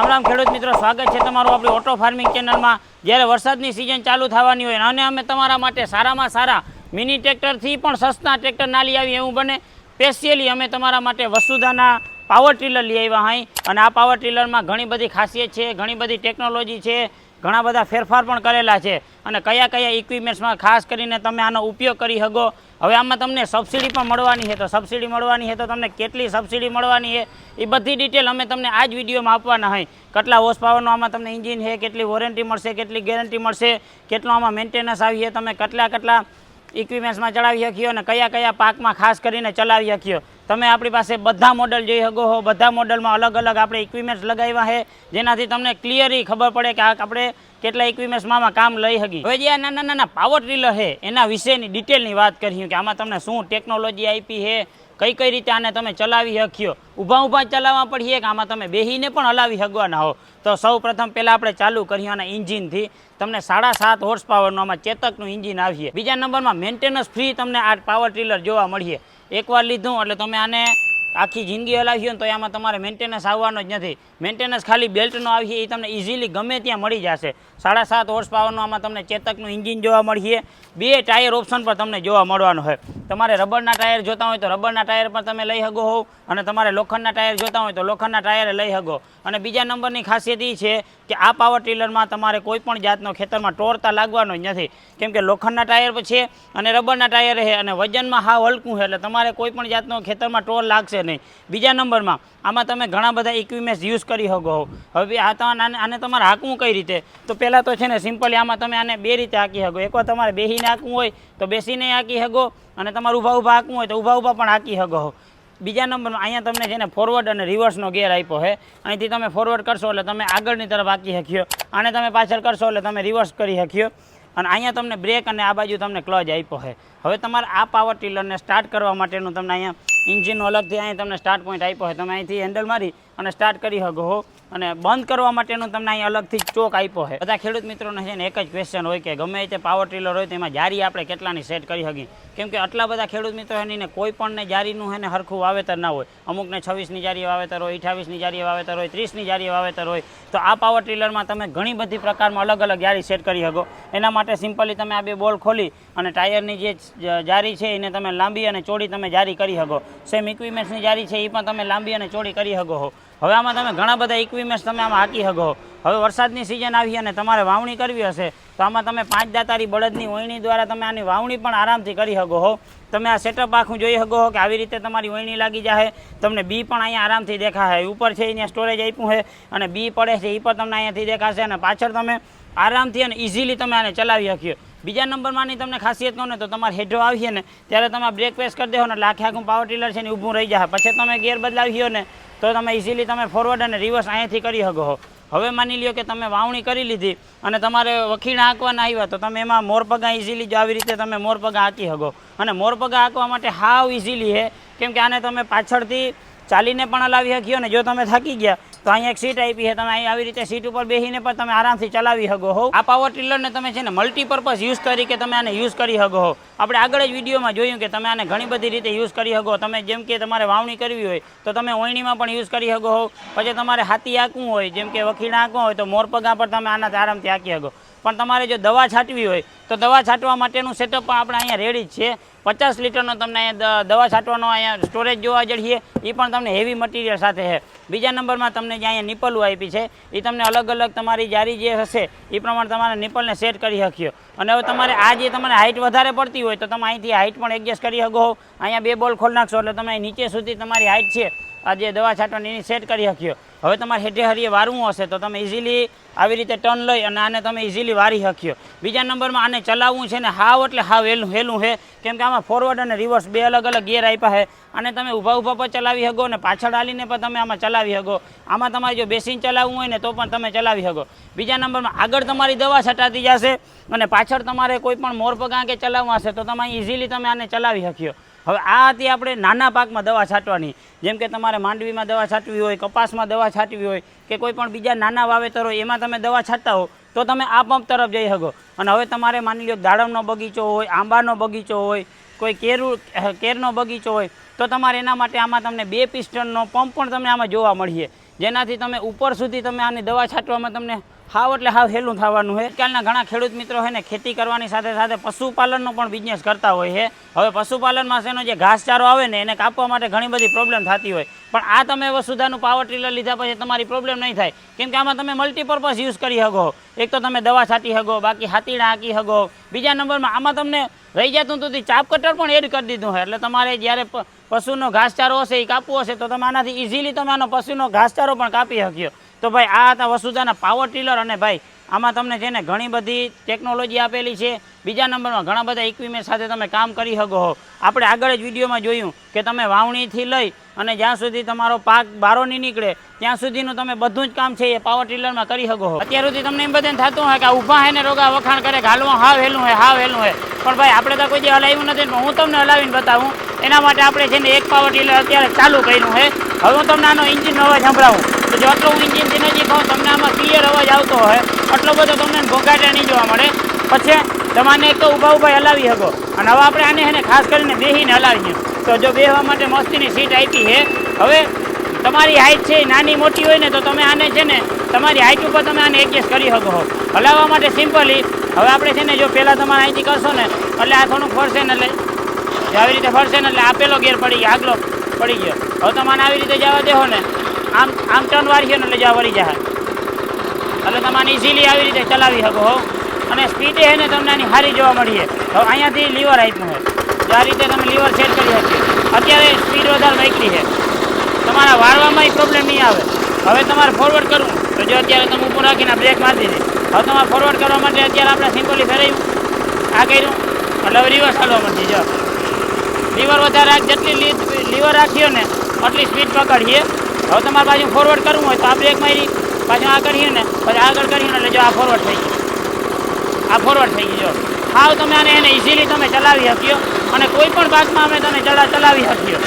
રામ રામ ખેડૂત મિત્રો, સ્વાગત છે તમારું આપણી ઓટો ફાર્મિંગ ચેનલમાં જ્યારે વરસાદની સિઝન ચાલુ થવાની હોય, અને અમે તમારા માટે સારામાં સારા મિની ટ્રેક્ટરથી પણ સસ્તા ટ્રેક્ટર ના લઈ આવીએ એવું બને. સ્પેશિયલી અમે તમારા માટે વસુધાના પાવર ટીલર લઈ આવ્યા હાઈ. અને આ પાવર ટીલરમાં ઘણી બધી ખાસિયત છે, ઘણી બધી ટેકનોલોજી છે. ઘણા બધા ફેરફાર પણ કરેલા છે. અને કયા કયા ઇક્વિપમેન્ટ્સમાં ખાસ કરીને તમે આનો ઉપયોગ કરી શકો. હવે આમાં તમને સબસિડી પણ મળવાની છે. તો સબસિડી મળવાની છે તો તમને કેટલી સબસિડી મળવાની છે? એ બધી ડિટેલ અમે તમને આ જ વિડીયોમાં આપવાના હોય કેટલા હોર્સ પાવરનો આમાં તમને ઇન્જિન છે, કેટલી વોરંટી મળશે, કેટલી ગેરંટી મળશે, કેટલો આમાં મેન્ટેનન્સ આવી છે, તમે કેટલા કેટલા ઇક્વિપમેન્ટ્સમાં ચલાવી શક્યો અને કયા કયા પાકમાં ખાસ કરીને ચલાવી શક્યો. તમે આપણી પાસે બધા મોડલ જોઈ શકો હો. બધા મોડલમાં અલગ અલગ આપણે ઇક્વિપમેન્ટ્સ લગાવ્યા છે. જેનાથી તમને ક્લિયરલી ખબર પડે કે આપણે કેટલા ઇક્વિપમેન્ટ્સમાં કામ લઈ શકી હવે જે આ નાના નાના પાવર ટ્રીલર છે, એના વિશેની ડિટેલની વાત કરીએ કે આમાં તમને શું ટેકનોલોજી આપી છે કઈ કઈ રીતે આને તમે ચલાવી શક્યો ઊભા ઊભા ચલાવવા પડીએ કે આમાં તમે બેહીને પણ હલાવી શકવાના હો? તો સૌ પ્રથમ પહેલાં આપણે ચાલુ કરીએ આના ઇન્જિનથી. તમને સાડા સાત હોર્સ પાવરનું આમાં ચેતકનું ઇન્જિન આવીએ. બીજા નંબરમાં મેન્ટેનન્સ ફ્રી તમને આ પાવર ટ્રીલર જોવા મળીએ. એકવાર લીધું, એટલે તમે આને આખી જિંદગી હલાવી તો એમાં તમારે મેન્ટેનન્સ આવવાનો જ નથી. મેન્ટેનન્સ ખાલી બેલ્ટનો આવી એ તમને ઇઝીલી ગમે ત્યાં મળી જશે. સાડા સાત હોર્સ પાવરનું આમાં તમને ચેતકનું ઇન્જિન જોવા મળીએ. બે ટાયર ઓપ્શન પર તમને જોવા મળવાનો હોય. તમારે રબરના ટાયર જોતા હોય તો રબરના ટાયર પણ તમે લઈ શકો હોવ અને તમારે લોખંડના ટાયર જોતા હોય તો લોખંડના ટાયર લઈ શકો. અને બીજા નંબરની ખાસિયત એ છે કે આ પાવર ટીલરમાં તમારે કોઈ પણ જાતનો ખેતરમાં ટોરતા લાગવાનો જ નથી. કેમ કે લોખંડના ટાયર છે અને રબરના ટાયર છે અને વજનમાં હાવ હલકું છે. એટલે તમારે કોઈ પણ જાતનો ખેતરમાં ટોર લાગશે નહીં. બીજા નંબરમાં, આમાં તમે ઘણા બધા ઇક્વિપમેન્ટ્સ યુઝ કરી શકો હો. હવે આ તમારે આને તમારે હાંકવું કઈ રીતે? તો પહેલાં તો છે ને સિમ્પલી આમાં તમે આને બે રીતે હાંકી શકો. એકવાર તમારે બેસીને હાંકવું હોય, તો બેસીને હાંકી શકો, અને તમારે ઊભા ઊભા હાંકવું હોય, તો ઊભા ઊભા પણ હાંકી શકો બીજા નંબરમાં અહીંયા તમને છે ને ફોરવર્ડ અને રિવર્સનો ગેર આપ્યો છે. અહીંથી તમે ફોરવર્ડ કરશો એટલે તમે આગળની તરફ હાંકી શક્યો આને તમે પાછળ કરશો એટલે તમે રિવર્સ કરી શક્યો અને અહીંયા તમને બ્રેક અને આ બાજુ તમને ક્લચ આપ્યો છે. હવે તમારે આ પાવર ટીલરને સ્ટાર્ટ કરવા માટેનું તમને અહીંયા ઇન્જિનનો અલગથી અહીં તમને સ્ટાર્ટ પોઈન્ટ આપ્યો હોય, તમે અહીંથી હેન્ડલ મારી અને સ્ટાર્ટ કરી શકો અને બંધ કરવા માટેનું તમને અહીં અલગથી ચોક આપ્યો છે બધા ખેડૂત મિત્રોને છે ને એક જ ક્વેશ્ચન હોય કે ગમે તે પાવર ટ્રીલર હોય, તેમાં જારી આપણે કેટલાની સેટ કરી શકીએ? કેમ કે આટલા બધા ખેડૂત મિત્રો છે કોઈ પણને જારીનું છે ને હરખું વાવેતર ના હોય. અમુકને છવ્વીસની જારી વાવેતર હોય અઠાવીસની જારી વાવેતર હોય, ત્રીસની જારી વાવેતર હોય. તો આ પાવર ટ્રીલરમાં તમે ઘણી બધી પ્રકારમાં અલગ અલગ જારી સેટ કરી શકો. એના માટે સિમ્પલી તમે આ બે બોલ ખોલી અને ટાયરની જે જારી છે એને તમે લાંબી અને ચોડી તમે જારી કરી શકો. સેમ ઇક્વિપમેન્ટ્સની જારી છે એ પણ તમે લાંબી અને ચોડી કરી શકો છો હવે આમાં તમે ઘણા બધા ઇક્વિપમેન્ટ્સ તમે આમાં હાકી શકો હવે વરસાદની સિઝન આવી અને તમારે વાવણી કરવી હશે, તો આમાં તમે પાંચ દાતારી બળદની વહીણી દ્વારા તમે આની વાવણી પણ આરામથી કરી શકો છો તમે આ સેટઅપ આખું જોઈ શકો છો કે આવી રીતે તમારી વહીણી લાગી જાય તમને બી પણ અહીંયા આરામથી દેખાશે. ઉપર છે, અહીંયા સ્ટોરેજ આપ્યું છે અને બી પડે છે એ પણ તમને અહીંયાથી દેખાશે અને પાછળ તમે આરામથી અને ઇઝીલી તમે આને ચલાવી શકીએ. બીજા નંબરમાંની તમને ખાસિયત કહું ને તો તમારે હેઠો આવીએ ને ત્યારે તમે બ્રેક પ્રેસ કરી દેવો ને એટલે આખે પાવર ટીલર છે ને ઊભું રહી જાય પછી તમે ગેર બદલાવી ને તો તમે ઇઝીલી તમે ફોરવર્ડ અને રિવર્સ અહીંયાથી કરી શકો હવે માની લ્યો કે તમે વાવણી કરી લીધી અને તમારે વખીણા હાંકવાના આવ્યા તો તમે એમાં મોરપગા ઇઝીલી જો આવી રીતે તમે મોરપગા હાંકી શકો. અને મોરપગા હાંકવા માટે હાવ ઇઝીલી છે કેમ કે આને તમે પાછળથી ચાલીને પણ હલાવી શક્યો ને જો તમે થાકી ગયા તો અહીંયા એક સીટ આપી છે, તમે અહીં આવી રીતે સીટ ઉપર બેસીને પણ તમે આરામથી ચલાવી શકો હો. આ પાવર ટિલરને તમે છે ને મલ્ટીપર્પઝ યુઝ તરીકે તમે આને યુઝ કરી શકો હો. આપણે આગળ જ વિડીયોમાં જોયું કે તમે આને ઘણી બધી રીતે યુઝ કરી શકો તમે જેમ કે તમારે વાવણી કરવી હોય, તો તમે ઓયણીમાં પણ યુઝ કરી શકો હો. પછી તમારે હાથી આંકવું હોય, જેમ કે વખીણા આંકવું હોય, તો મોરપગા પર તમે આનાથી આરામથી આંકી શકો. પણ તમારે જો દવા છાંટવી હોય, તો દવા છાંટવા માટેનું સેટઅપ પણ આપણે અહીંયા રેડી જ છે. પચાસ લીટરનો તમને અહીંયા દવા છાંટવાનો અહીંયા સ્ટોરેજ જોવા જઈએ એ પણ તમને હેવી મટીરિયલ સાથે છે બીજા નંબરમાં તમને જે અહીંયા નિપલું આપી છે એ તમને અલગ અલગ તમારી જારી જે હશે એ પ્રમાણે તમારે નિપલને સેટ કરી શક્યો અને હવે તમારે આ જે તમારે હાઇટ વધારે પડતી હોય, તો તમે અહીંથી હાઇટ પણ એડજસ્ટ કરી શકો અહીંયા બે બોલ ખોલી નાખશો, એટલે તમે નીચે સુધી તમારી હાઇટ છે, આ જે દવા છાંટવાની એની સેટ કરી શક્યો હવે તમારે હેઠે હરીએ વારવું હશે તો તમે ઇઝીલી આવી રીતે ટર્ન લઈ અને આને તમે ઇઝીલી વારી શક્યો બીજા નંબરમાં આને ચલાવવું છે ને હાવ એટલે હાવ હેલું હેલું છે કેમ કે આમાં ફોરવર્ડ અને રિવર્સ બે અલગ અલગ ગિયર આપ્યા છે અને તમે ઊભા ઊભા પર ચલાવી શકો અને પાછળ હાલીને પણ તમે આમાં ચલાવી શકો આમાં તમારે જો બેસીને ચલાવવું હોય ને તો પણ તમે ચલાવી શકો બીજા નંબરમાં આગળ તમારી દવા છટાતી જશે અને પાછળ તમારે કોઈ પણ મોરપગા કે ચલાવવા હશે તો તમે ઇઝીલી તમે આને ચલાવી શક્યો હવે આ હતી આપણે નાના પાકમાં દવા છાંટવાની. જેમ કે તમારે માંડવીમાં દવા છાંટવી હોય, કપાસમાં દવા છાંટવી હોય, કે કોઈ પણ બીજા નાના વાવેતર હોય, એમાં તમે દવા છાંટતા હો, તો તમે આ પંપ તરફ જઈ શકો. અને હવે તમારે માની લો દાડમનો બગીચો હોય, આંબાનો બગીચો હોય, કોઈ કેરું કેરનો બગીચો હોય, તો તમારે એના માટે આમાં તમને બે પિસ્ટનનો પંપ પણ તમને આમાં જોવા મળીએ. જેનાથી તમે ઉપર સુધી તમે આની દવા છાંટવામાં તમને હાવ એટલે હાવ હેલું થવાનું છે. આજકાલના ઘણા ખેડૂત મિત્રો છે ને ખેતી કરવાની સાથે સાથે પશુપાલનનો પણ બિઝનેસ કરતા હોય છે. હવે પશુપાલનમાં શેનો જે ઘાસચારો આવે ને એને કાપવા માટે ઘણી બધી પ્રોબ્લેમ થતી હોય. પણ આ તમે વસુધાનું પાવર ટીલર લીધા પછી તમારી પ્રોબ્લેમ નહીં થાય. કેમ કે આમાં તમે મલ્ટીપર્પઝ યુઝ કરી શકો. એક તો તમે દવા છાંટી શકો, બાકી હાથીડા હાંકી શકો. બીજા નંબરમાં આમાં તમને રહી જતું હતું ચાપ કટર પણ એડ કરી દીધું હોય એટલે તમારે જ્યારે પશુનો ઘાસચારો હશે એ કાપવો હશે તો તમે આનાથી ઇઝીલી તમે આનો પશુનો ઘાસચારો પણ કાપી શક્યો. તો ભાઈ, આ હતા વસુધાના પાવર ટીલર અને ભાઈ, આમાં તમને છે ને ઘણી બધી ટેકનોલોજી આપેલી છે. બીજા નંબરમાં ઘણા બધા ઇક્વિપમેન્ટ સાથે તમે કામ કરી શકો હો. આપણે આગળ જ વિડીયોમાં જોયું કે તમે વાવણીથી લઈ અને જ્યાં સુધી તમારો પાક બારો નહીં નીકળે, ત્યાં સુધીનું તમે બધું જ કામ છે એ પાવર ટીલરમાં કરી શકો હો. અત્યાર સુધી તમને એમ બધાને થતું હોય કે ઊભા હે ને રોગા વખાણ કરે, કે હાલમાં હાવ હેલું હે, હાવ હેલું હે. પણ ભાઈ, આપણે તો કોઈ જે હલાવ્યું નથી હું તમને હલાવીને બતાવું. એના માટે આપણે છે ને એક પાવર ટીલર અત્યારે ચાલુ કર્યું છે હવે હું તમને આનો ઇન્જિનનો અવાજ સંભળાવું. તો જો આટલો હું ઇન્જિનથી નજીક હોઉં તમને આમાં ક્લિયર અવાજ આવતો હોય. આટલો બધો તમને ઘોંઘાટા નહીં જોવા મળે. પછી તમારે એક તો ઊભા ઊભા હલાવી શકો. અને હવે આપણે આને એને ખાસ કરીને બેહીને હલાવીએ. તો જો બેહવા માટે મસ્તીની સીટ આપી છે હવે તમારી હાઈટ છે નાની મોટી હોય ને તો તમે આને છે ને તમારી હાઈટ ઉપર તમે આને એડજસ્ટ કરી શકો હલાવવા માટે સિમ્પલી હવે આપણે છે ને જો પહેલાં તમારે અહીંથી કરશો ને, એટલે આ થોડુંક ફરશે ને એટલે આવી રીતે ફરશે ને એટલે આ પેલો ગેર પડી ગયો, આગલો પડી ગયો. હવે તમારે આવી રીતે જવા દેહો ને. આમ આમ ટર્ન છે ને એટલે જવા વળી જાય એટલે તમારે ઇઝીલી આવી રીતે ચલાવી શકો હો. અને સ્પીડે છે ને તમને આની સારી જોવા મળી છે હવે અહીંયાથી લીવર આપ્યું છે. આ રીતે તમે લીવર સેટ કરી શકીએ અત્યારે સ્પીડ વધારે નીકળી છે. તમારા વાળવામાંય પ્રોબ્લેમ નહીં આવે. હવે તમારે ફોરવર્ડ કરવું. તો જો અત્યારે તમે ઉપર રાખીને બ્રેક મારી દીધી. હવે તમારે ફોરવર્ડ કરવા માટે અત્યારે આપણે સિમ્પલી ફેરાયું આ કર્યું. એટલે હવે રિવર્સ હાલવા માંડી જો. લીવર વધારે જેટલી લીવર રાખીએ ને, એટલી સ્પીડ પકડીએ. હવે તમારે પાછું ફોરવર્ડ કરવું હોય તો આ બ્રેક મારી, પાછું આ કરીએ ને, પછી આગળ કરીએ ને એટલે જો આ ફોરવર્ડ થઈ ગયું આ ફોરવર્ડ થઈ ગયું જો. હાવ તમે આને એને ઇઝીલી તમે ચલાવી શક્યો અને કોઈ પણ ભાગમાં અમે તમે ચલા, ચલાવી શક્યો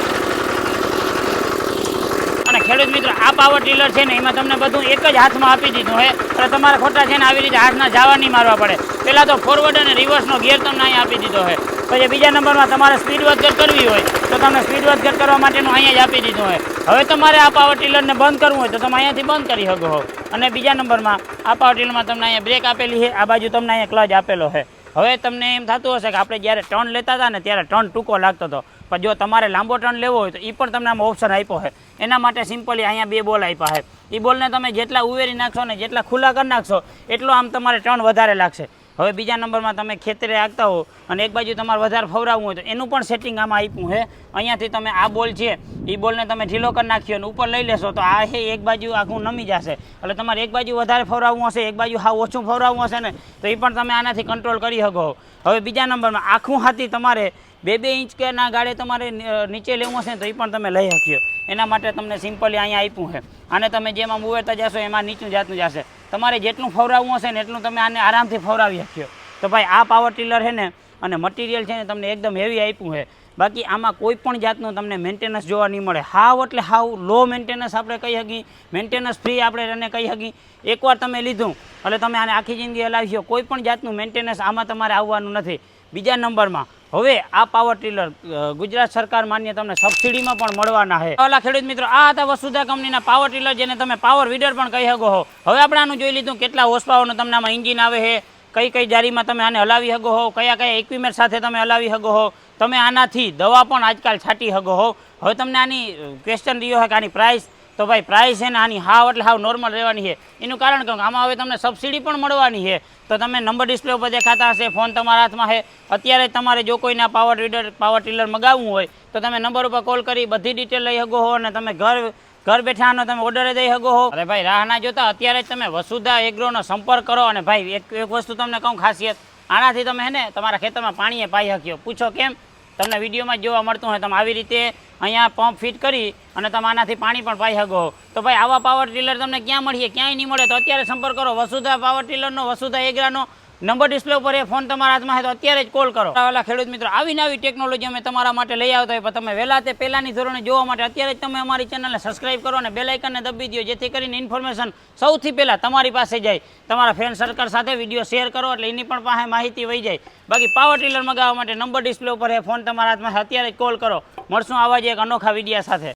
અને ખેડૂત મિત્રો, આ પાવર ટીલર છે ને, એમાં તમને બધું એક જ હાથમાં આપી દીધું હોય એટલે તમારે ખોટા છે ને, આવી રીતે હાથના જાવા નહીં મારવા પડે. પહેલાં તો ફોરવર્ડ અને રિવર્સનો ગિયર તમને અહીં આપી દીધો હોય પછી બીજા નંબરમાં તમારે સ્પીડ વધઘટ કરવી હોય, તો તમે સ્પીડ વધઘટ કરવા માટેનું અહીંયા જ આપી દીધું હોય હવે તમારે આ પાવર ટીલરને બંધ કરવું હોય તો તમે અહીંયાથી બંધ કરી શકો હો. અને બીજા નંબરમાં આ પાવર ટીલરમાં તમને અહીંયા બ્રેક આપેલી છે, આ બાજુ તમને અહીંયા ક્લચ આપેલો છે. હવે તમને એમ થતું હશે કે આપણે જ્યારે ટર્ન લેતા હતા ને ત્યારે ટર્ન ટૂંકો લાગતો હતો. પણ જો તમારે લાંબો ટર્ન લેવો હોય તો એ પણ તમને આમ ઓપ્શન આપ્યો છે. એના માટે સિમ્પલી અહીંયા બે બોલ આપ્યા છે. એ બોલને તમે જેટલા ઉવેરી નાખશો ને જેટલા ખુલ્લા કરી નાખશો, એટલો આમ તમારે ટર્ન વધારે લાગશે. હવે બીજા નંબરમાં તમે ખેતરે આગતા હો અને એક બાજુ તમારે વધારે ફવરાવવું હોય તો એનું પણ સેટિંગ આમાં આપ્યું છે. અહીંયાથી તમે આ બોલ છે એ બોલને તમે ઢીલો કરી નાખ્યો અને ઉપર લઈ લેશો તો આ છે એક બાજુ આખું નમી જશે. એટલે તમારે એક બાજુ વધારે ફવરાવવું હશે, એક બાજુ હા ઓછું ફવરાવવું હશે ને, તો એ પણ તમે આનાથી કંટ્રોલ કરી શકો. હવે બીજા નંબરમાં આખું હાથી તમારે બે બે ઇંચ કે ના ગાડે તમારે નીચે લેવું હશે તો એ પણ તમે લઈ શક્યો એના માટે તમને સિમ્પલી અહીંયા આપ્યું છે. અને તમે જેમાં ઉવેરતા જશો એમાં નીચું જાતનું જશે. તમારે જેટલું ફવરાવવું હશે ને એટલું તમે આને આરામથી ફવરાવી શક્યો તો ભાઈ, આ પાવર ટીલર છે ને અને મટીરિયલ છે ને તમને એકદમ હેવી આપ્યું છે. બાકી આમાં કોઈ પણ જાતનું તમને મેન્ટેનન્સ જોવા નહીં મળે. હાવ એટલે હાવ લો મેન્ટેનન્સ આપણે કહી શકીએ. મેન્ટેનન્સ ફ્રી આપણે એને કહી શકીએ. એકવાર તમે લીધું, એટલે તમે આને આખી જિંદગી હલાવશો કોઈ પણ જાતનું મેન્ટેનન્સ આમાં તમારે આવવાનું નથી. બીજા નંબરમાં હવે આ પાવર ટીલર ગુજરાત સરકાર માન્ય તમને સબસિડીમાં પણ મળવાના છે. ઓલા ખેડૂત મિત્રો, આ હતા વસુધા કંપનીના પાવર ટીલર જેને તમે પાવર વીડર પણ કહી શકો છો. હવે આપણે આનું જોઈ લીધું કેટલા હોર્સ તમને આમાં એન્જિન આવે છે, કઈ કઈ જારીમાં તમે આને હલાવી શકો હો કયા કયા ઇક્વિપમેન્ટ સાથે તમે હલાવી શકો હો તમે આનાથી દવા પણ આજકાલ છાંટી શકો હો હવે તમને આની ક્વેશ્ચન રહ્યો છે કે આની પ્રાઇસ તો ભાઈ પ્રાઇસ છે ને આની હાવ એટલે હાવ નોર્મલ રહેવાની છે. એનું કારણ કે આમાં હવે તમને સબસિડી પણ મળવાની છે. તો તમે નંબર ડિસ્પ્લે ઉપર દેખાતા હશે ફોન તમારા હાથમાં છે. અત્યારે તમારે જો કોઈને પાવર રીડર પાવર ટીલર મગાવવું હોય, તો તમે નંબર ઉપર કોલ કરી બધી ડિટેલ લઈ શકો હો અને તમે ઘર ઘર બેઠાનો તમે ઓર્ડર દઈ શકો હો. અરે ભાઈ રાહ ના જોતા અત્યારે જ તમે વસુધા એગ્રોનો સંપર્ક કરો અને ભાઈ, એક એક વસ્તુ તમને કહું ખાસિયત. આનાથી તમે હે ને તમારા ખેતરમાં પાણીએ પાઈ શક્યો. પૂછો કેમ? તમને વિડીયોમાં જોવા મળતું હોય, તમે આવી રીતે અહીંયા પંપ ફિટ કરી અને તમે આનાથી પાણી પણ પાઈ શકો. તો ભાઈ, આવા પાવર ટીલર તમને ક્યાં મળીએ, ક્યાંય નહીં મળે, તો અત્યારે સંપર્ક કરો. વસુધા પાવર ટીલરનો વસુધા એગ્રાનો નંબર ડિસ્પ્લે ઉપર એ ફોન તમારા હાથમાં હોય તો અત્યારે જ કોલ કરો. વાલા ખેડૂત મિત્રો, આવી નવી ટેકનોલોજી અમે તમારા માટે લઈ આવતા હોય, પણ તમે વહેલા તે પહેલાંની ધોરણે જોવા માટે અત્યારે જ તમે અમારી ચેનલને સબસ્ક્રાઇબ કરો અને બેલાઇકનને દબી દો જેથી કરીને ઇન્ફોર્મેશન સૌથી પહેલાં તમારી પાસે જાય. તમારા ફ્રેન્ડ સર્કલ સાથે વીડિયો શેર કરો, એટલે એની પણ પાસે માહિતી વહી જાય. બાકી પાવર ટીલર મગાવવા માટે નંબર ડિસ્પ્લે ઉપર એ ફોન તમારા હાથમાં અત્યારે જ કોલ કરો. મળશું આવા જ એક અનોખા વિડીયા સાથે.